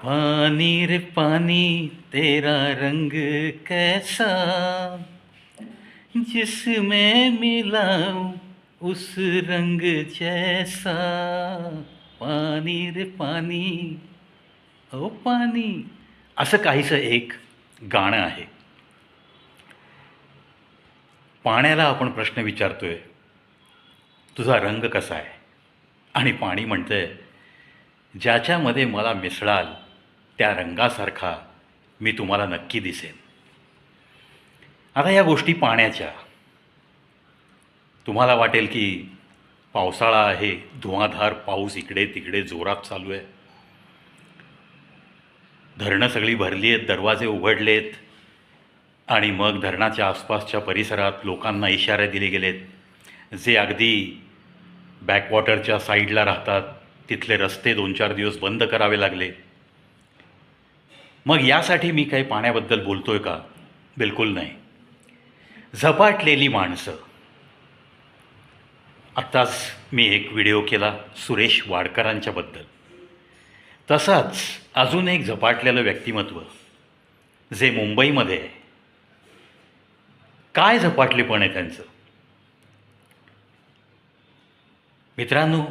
पानी रे पानी तेरा रंग कैसा जिसमें मिलाऊं उस रंग जैसा। पानी रे पानी ओ पानी। असं काहीसं एक गाणं आहे. पाण्याला आपण प्रश्न विचारतोय तुझा रंग कसा आहे? आणि पाणी म्हणतंय ज्याच्यामध्ये मला मिसळाल त्या रंगासारखा मी तुम्हाला नक्की दिसेन. आता या गोष्टी पाण्याच्या. तुम्हाला वाटेल की पावसाळा आहे धुवाधार पाऊस इकडे तिकडे जोरात चालू आहे. धरणं सगळी भरली आहेत दरवाजे उघडलेत आणि मग धरणाच्या आसपासच्या परिसरात लोकांना इशारे दिले गेलेत. जे अगदी बॅकवॉटरच्या साईडला राहतात तिथले रस्ते दोन चार दिवस बंद करावे लागले. मग यासाठी मी काही पाण्याबद्दल बोलतोय का? बिलकुल नाही. झपाटलेली माणसं. आत्ताच मी एक व्हिडिओ केला सुरेश वाडकरांच्याबद्दल तसाच अजून एक झपाटलेलं व्यक्तिमत्व जे मुंबईमध्ये आहे. काय झपाटलेपण आहे त्यांचं? मित्रांनो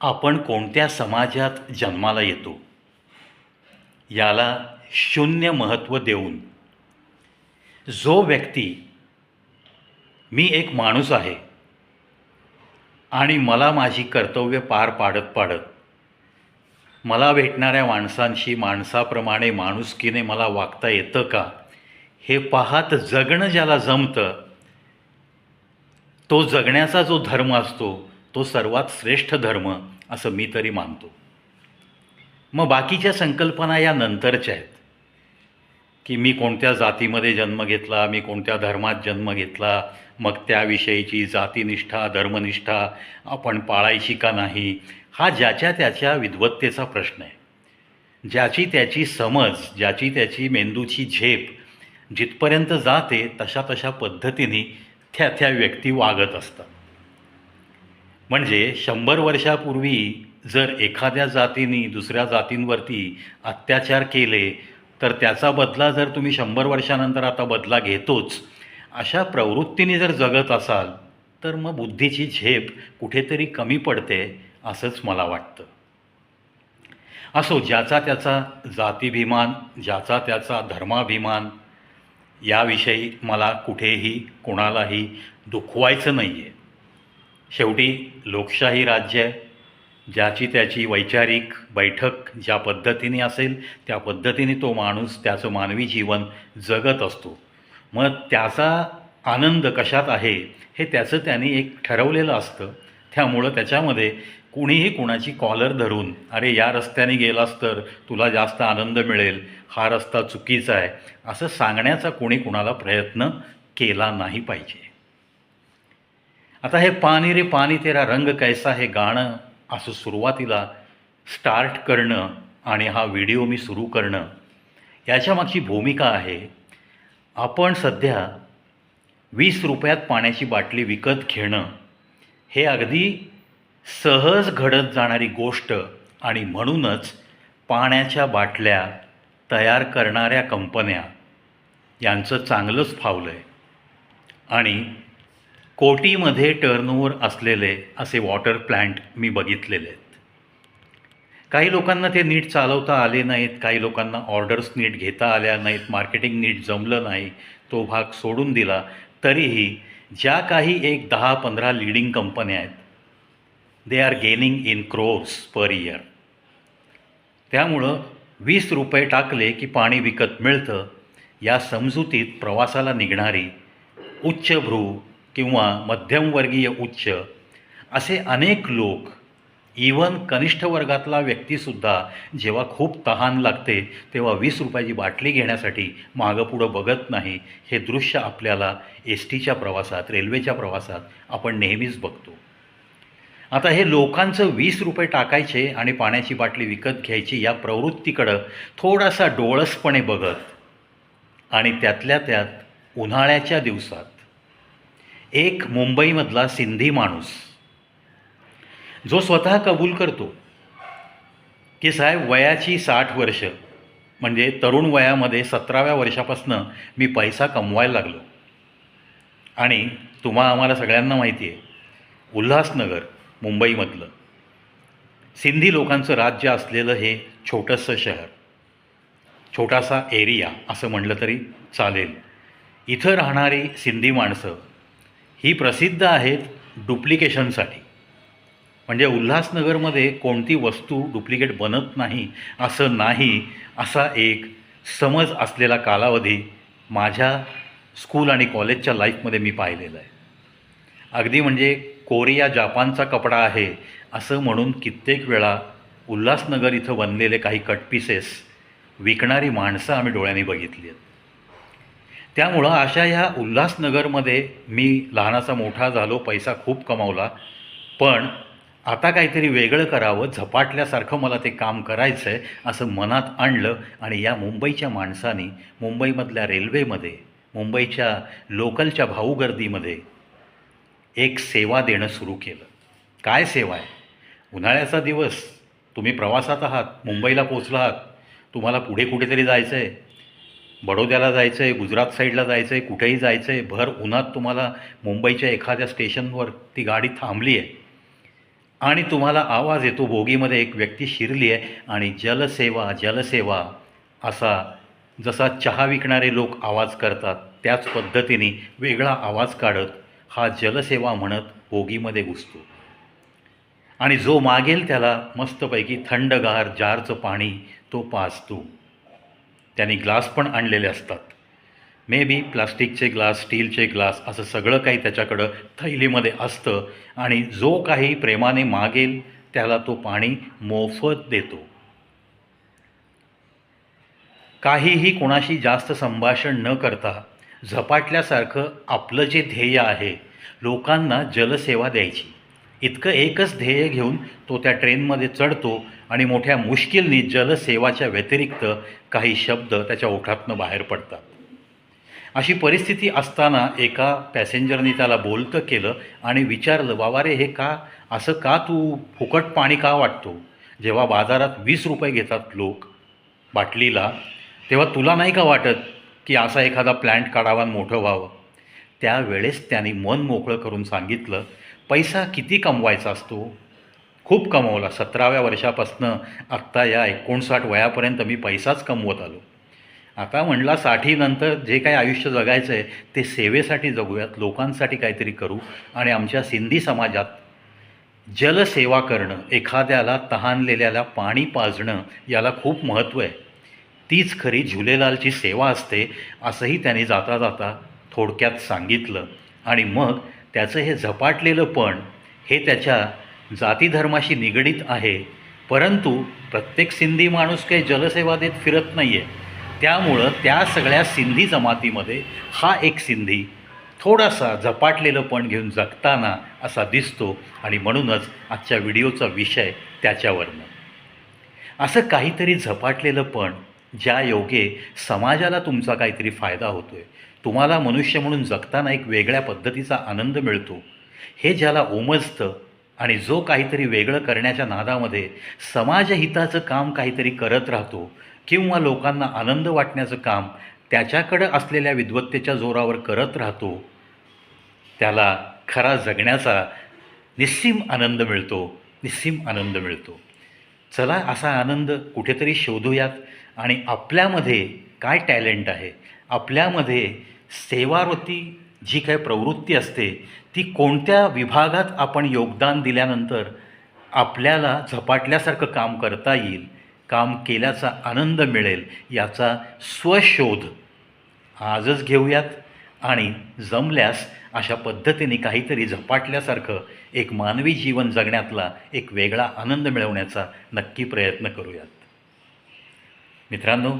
आपण कोणत्या समाजात जन्माला येतो? याला शून्य महत्त्व देऊन. जो व्यक्ती मी एक माणूस आहे आणि मला माझी कर्तव्य पार पाडत पाडत मला भेटणाऱ्या माणसांशी माणसाप्रमाणे माणुसकीने मला वागता येतं का? हे पाहत जगणं ज्याला जमतं तो जगण्याचा जो धर्म असतो तो सर्वात श्रेष्ठ धर्म असं मी तरी मानतो. मग बाकीच्या संकल्पना या नंतरच्या आहेत. की मी कोणत्या जातीमध्ये जन्म घेतला मी कोणत्या धर्मात जन्म घेतला मग त्याविषयीची जातीनिष्ठा धर्मनिष्ठा आपण पाळायची का नाही हा ज्याच्या त्याच्या विद्वत्तेचा प्रश्न आहे. ज्याची त्याची समज ज्याची त्याची मेंदूची झेप जिथपर्यंत जाते तशा तशा पद्धतीने त्या त्या व्यक्ती वागत असतात. म्हणजे शंभर वर्षापूर्वी जर एखाद्या जातीने दुसऱ्या जातींवरती अत्याचार केले तर त्याचा बदला जर तुम्ही शंभर वर्षानंतर आता बदला घेतोच अशा प्रवृत्तीने जर जगत असाल तर मग बुद्धीची झेप कुठेतरी कमी पडते असंच मला वाटतं. असो ज्याचा त्याचा जातीभिमान ज्याचा त्याचा धर्माभिमान याविषयी मला कुठेही कोणालाही दुखवायचं नाही आहे शेवटी लोकशाही राज्य आहे. ज्याची त्याची वैचारिक बैठक ज्या पद्धतीने असेल त्या पद्धतीने तो माणूस त्याचं मानवी जीवन जगत असतो. मग त्याचा आनंद कशात आहे हे त्याचं त्याने एक ठरवलेलं असतं. त्यामुळं त्याच्यामध्ये कुणीही कुणाची कॉलर धरून अरे या रस्त्याने गेलास तर तुला जास्त आनंद मिळेल हा रस्ता चुकीचा आहे असं सांगण्याचा कोणी कुणाला प्रयत्न केला नाही पाहिजे. आता हे पाणी रे पाणी तेरा रंग कैसा हे गाणं असं सुरुवातीला स्टार्ट करणं आणि हा व्हिडिओ मी सुरू करणं याच्यामागची भूमिका आहे आपण सध्या वीस रुपयात पाण्याची बाटली विकत घेणं हे अगदी सहज घडत जाणारी गोष्ट आणि म्हणूनच पाण्याच्या बाटल्या तयार करणाऱ्या कंपन्या यांचं चांगलंच फावलं आहे आणि कोटीमध्ये टर्नओव्हर असलेले असे वॉटर प्लॅन्ट मी बघितलेले आहेत. काही लोकांना ते नीट चालवता आले नाहीत काही लोकांना ऑर्डर्स नीट घेता आल्या नाहीत मार्केटिंग नीट जमलं नाही तो भाग सोडून दिला. तरीही ज्या काही एक दहा पंधरा लिडिंग कंपन्या आहेत they are gaining in crores per year त्यामुळं वीस रुपये टाकले की पाणी विकत मिळतं या समजुतीत प्रवासाला निघणारी उच्चभ्रू किंवा मध्यमवर्गीय उच्च असे अनेक लोक इवन कनिष्ठ वर्गातला व्यक्तीसुद्धा जेव्हा खूप तहान लागते तेव्हा वीस रुपयाची बाटली घेण्यासाठी मागं पुढं बघत नाही हे दृश्य आपल्याला एस टीच्या प्रवासात रेल्वेच्या प्रवासात आपण नेहमीच बघतो. आता हे लोकांचं वीस रुपये टाकायचे आणि पाण्याची बाटली विकत घ्यायची या प्रवृत्तीकडं थोडासा डोळसपणे बघत आणि त्यातल्या त्यात उन्हाळ्याच्या दिवसात एक मुंबईमधला सिंधी माणूस जो स्वतः कबूल करतो की साहेब वयाची साठ वर्ष म्हणजे तरुण वयामध्ये सतराव्या वर्षापासनं मी पैसा कमवायला लागलो. आणि तुम्हा आम्हाला सगळ्यांना माहिती आहे उल्हासनगर मुंबईमधलं सिंधी लोकांचं राज्य असलेलं हे छोटंसं शहर छोटासा एरिया असं म्हटलं तरी चालेल. इथं राहणारी सिंधी माणसं ही प्रसिद्ध आहेत डुप्लिकेशनसाठी. म्हणजे उल्हासनगरमध्ये कोणती वस्तू डुप्लिकेट बनत नाही असं नाही असा एक समज असलेला कालावधी माझ्या स्कूल आणि कॉलेजच्या लाईफमध्ये मी पाहिलेला आहे. अगदी म्हणजे कोरिया जापानचा कपडा आहे असं म्हणून कित्येक वेळा उल्हासनगर इथं बनलेले काही कट पीसेस विकणारी माणसं आम्ही डोळ्यांनी बघितली आहेत. त्यामुळं अशा ह्या उल्हासनगरमध्ये मी लहानाचा मोठा झालो पैसा खूप कमावला. पण आता काहीतरी वेगळं करावं झपाटल्यासारखं मला ते काम करायचं आहे असं मनात आणलं आणि या मुंबईच्या माणसानी मुंबईमधल्या रेल्वेमध्ये मुंबईच्या लोकलच्या भाऊगर्दीमध्ये एक सेवा देणं सुरू केलं. काय सेवा आहे? उन्हाळ्याचा दिवस. तुम्ही प्रवासात आहात मुंबईला पोचला आहात तुम्हाला पुढे कुठेतरी जायचं आहे बडोद्याला जायचं आहे गुजरात साईडला जायचं आहे कुठेही जायचं आहे भर उन्हात तुम्हाला मुंबईच्या एखाद्या स्टेशनवर ती गाडी थांबली आहे आणि तुम्हाला आवाज येतो बोगीमध्ये एक व्यक्ती शिरली आहे आणि जलसेवा जलसेवा असा जसा चहा विकणारे लोक आवाज करतात त्याच पद्धतीने वेगळा आवाज काढत हा जलसेवा म्हणत बोगीमध्ये घुसतो. आणि जो मागेल त्याला मस्तपैकी थंडगार जारचं पाणी तो पाजतो. त्यांनी ग्लास पण आणलेले असतात. मे बी प्लास्टिकचे ग्लास स्टीलचे ग्लास असं सगळं काही त्याच्याकडं थैलीमध्ये असतं आणि जो काही प्रेमाने मागेल त्याला तो पाणी मोफत देतो. काहीही कोणाशी जास्त संभाषण न करता झपाटल्यासारखं आपलं जे ध्येय आहे लोकांना जलसेवा द्यायची. इतकं एकच ध्येय घेऊन तो त्या ट्रेनमध्ये चढतो आणि मोठ्या मुश्किलनी जलसेवाच्या व्यतिरिक्त काही शब्द त्याच्या ओठातनं बाहेर पडतात. अशी परिस्थिती असताना एका पॅसेंजरनी त्याला बोलतं केलं आणि विचारलं बाबा रे हे का? असं का तू फुकट पाणी का वाटतो? जेव्हा बाजारात वीस रुपये घेतात लोक बाटलीला तेव्हा तुला नाही का वाटत की असा एखादा प्लॅन्ट काढावा आणि मोठं व्हावं? त्यावेळेस त्यांनी मन मोकळं करून सांगितलं पैसा किती कमवायचा असतो? खूप कमवला. सतराव्या वर्षापासनं आत्ता या एकोणसाठ वयापर्यंत मी पैसाच कमवत आलो. आता म्हणला साठीनंतर जे काही आयुष्य जगायचं आहे ते सेवेसाठी जगूयात लोकांसाठी काहीतरी करू आणि आमच्या सिंधी समाजात जलसेवा करणं एखाद्याला तहानलेल्याला पाणी पाजणं याला खूप महत्त्व आहे. तीच खरी झुलेलालची सेवा असते असंही त्यांनी जाता जाता थोडक्यात सांगितलं. आणि मग त्याचं हे झपाटलेलं पण हे त्याच्या जातीधर्माशी निगडीत आहे. परंतु प्रत्येक सिंधी माणूस काही जलसेवा देत फिरत नाही आहे त्यामुळं त्या सगळ्या सिंधी जमातीमध्ये हा एक सिंधी थोडासा झपाटलेलं पण घेऊन जगताना असा दिसतो आणि म्हणूनच आजच्या व्हिडिओचा विषय त्याच्यावरनं. असं काहीतरी झपाटलेलं पण ज्या योगे समाजाला तुमचा काहीतरी फायदा होतो आहे तुम्हाला मनुष्य म्हणून जगताना एक वेगळ्या पद्धतीचा आनंद मिळतो. हे ज्याला उमजतं आणि जो काहीतरी वेगळं करण्याच्या नादामध्ये समाजहिताचं काम काहीतरी करत राहतो किंवा लोकांना आनंद वाटण्याचं काम त्याच्याकडं असलेल्या विद्वत्तेच्या जोरावर करत राहतो त्याला खरा जगण्याचा निस्सीम आनंद मिळतो निस्सीम आनंद मिळतो. चला असा आनंद कुठेतरी शोधूयात आणि आपल्यामध्ये काय टॅलेंट आहे आपल्यामध्ये सेवावृत्ती जी काही प्रवृत्ती असते ती कोणत्या विभागात आपण योगदान दिल्यानंतर आपल्याला झपाटल्यासारखं काम करता येईल काम केल्याचा आनंद मिळेल याचा स्वशोध आजच घेऊयात. आणि जमल्यास अशा पद्धतीने काहीतरी झपाटल्यासारखं एक मानवी जीवन जगण्यातला एक वेगळा आनंद मिळवण्याचा नक्की प्रयत्न करूयात. मित्रांनो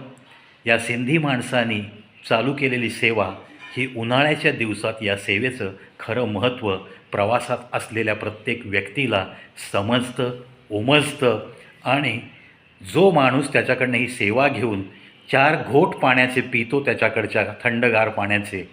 या सिंधी माणसांनी चालू केलेली सेवा ही उन्हाळ्याच्या दिवसात या सेवेचं खरं महत्त्व प्रवासात असलेल्या प्रत्येक व्यक्तीला समजतं उमजतं आणि जो माणूस त्याच्याकडनं ही सेवा घेऊन चार घोट पाण्याचे पितो त्याच्याकडच्या थंडगार पाण्याचे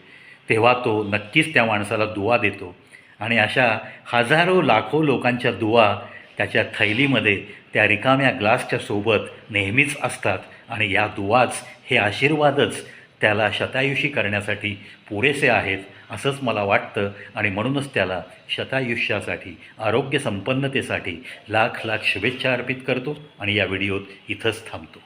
तेव्हा तो नक्कीच त्या माणसाला दुवा देतो. आणि अशा हजारो लाखो लोकांच्या दुवा त्याच्या थैलीमध्ये त्या रिकाम्या ग्लासच्या सोबत नेहमीच असतात आणि या दुवाच हे आशीर्वादच त्याला शतायुषी करण्यासाठी पुरेसे आहेत असंच मला वाटतं आणि म्हणूनच त्याला शतायुष्यासाठी आरोग्य संपन्नतेसाठी लाख लाख शुभेच्छा अर्पित करतो आणि या व्हिडिओत इथंच थांबतो.